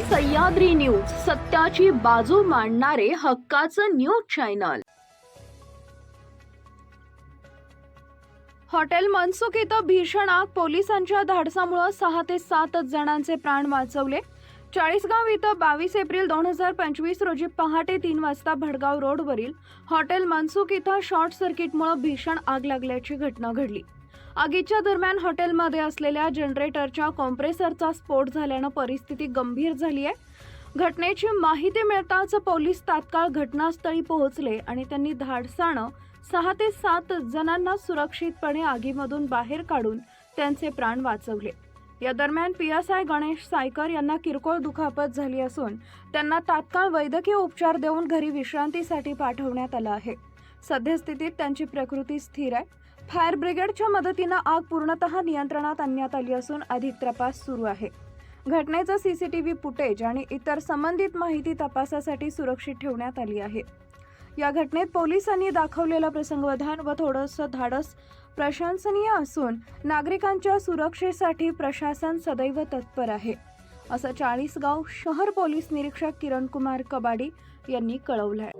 Sahyadri news सत्याची बाजू मांडणारे हक्काचं न्यूज चॅनल. हॉटेल मनसुख इथं भीषण आग. पोलिसांच्या धाडसामुळे सहा ते सात जणांचे प्राण वाचवले. चाळीसगाव इथं बावीस एप्रिल दोन हजार पंचवीस रोजी पहाटे तीन वाजता भडगाव रोडवरील हॉटेल मनसुख इथं शॉर्ट सर्किटमुळे भीषण आग लागल्याची घटना घडली. आगीच्या दरम्यान हॉटेलमध्ये असलेल्या जनरेटरच्या कॉम्प्रेसरचा स्फोट झाल्यानं परिस्थिती गंभीर झाली आहे. घटनेची माहिती मिळताच पोलीस तात्काळ घटनास्थळी पोहोचले आणि त्यांनी धाडसानं सहा ते सात जणांना सुरक्षितपणे आगीमधून बाहेर काढून त्यांचे प्राण वाचवले. या दरम्यान P S I Ganesh Saykar यांना किरकोळ दुखापत झाली असून त्यांना तात्काळ वैद्यकीय उपचार देऊन घरी विश्रांतीसाठी पाठवण्यात आलं आहे. सद्यस्थितीत त्यांची प्रकृती स्थिर आहे. फायर ब्रिगेडच्या मदतीनं आग पूर्णतः नियंत्रणात आणण्यात आली असून अधिक तपास सुरू आहे. घटनेचं सीसीटीव्ही फुटेज आणि इतर संबंधित माहिती तपासासाठी सुरक्षित ठेवण्यात आली आहे. या घटनेत पोलिसांनी दाखवलेलं प्रसंगवधान व थोडंसं धाडस प्रशंसनीय असून नागरिकांच्या सुरक्षेसाठी प्रशासन सदैव तत्पर आहे. असं चाळीसगाव शहर पोलीस निरीक्षक किरण कुमार कबाडी यांनी कळवलं आहे